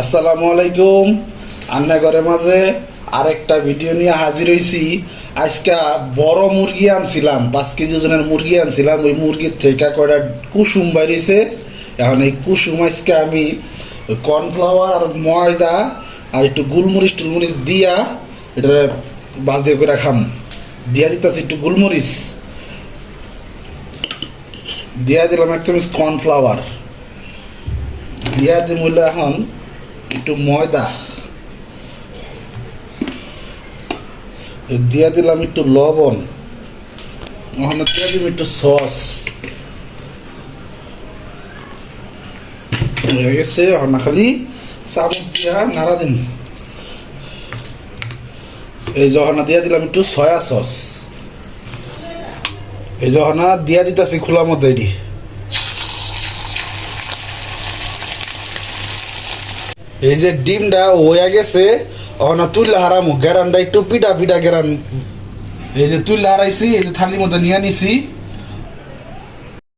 আসসালামু আলাইকুম। আন্না ঘরে মাঝে আরেকটা ভিডিও নিয়ে হাজির হয়েছি আজকে বড় মুরগি আনছিলাম, পাঁচ কেজি ওজনের মুরগি আনছিলাম। ওই মুরগির থেকে কয়টা কুসুম বাইরেছে? এখন এই কুসুম আজকে আমি কর্নফ্লাওয়ার আর ময়দা আর একটু গুলমরিচ টুলমরিচ দিয়া এটা বাজে করে খাম। দিয়া দিতেছি একটু গুলমরিচ। দিয়া দিলাম এক চামচ কর্নফ্লাওয়ার। দিয়া দিম হইলে এখন একটু ময়দা। দিয়া দিলাম একটু লবণ। ওখানে দিয়া দিলাম একটু সস। গেছে, ওখানে খালি চামচ দিয়া নাড়া দিন। এই যখন দিয়া দিলাম একটু সয়া সস। এই যখন দিয়া দিতেছি খোলা মধ্যে এটি। এই যে ডিমটা ওয়া গেছে অনা তুললে হারামু। গেরানটা একটু পিটা পিটা গেরান এই যে তুললে হারাইছি, এই যে থালির মতো নিয়ে নিছি।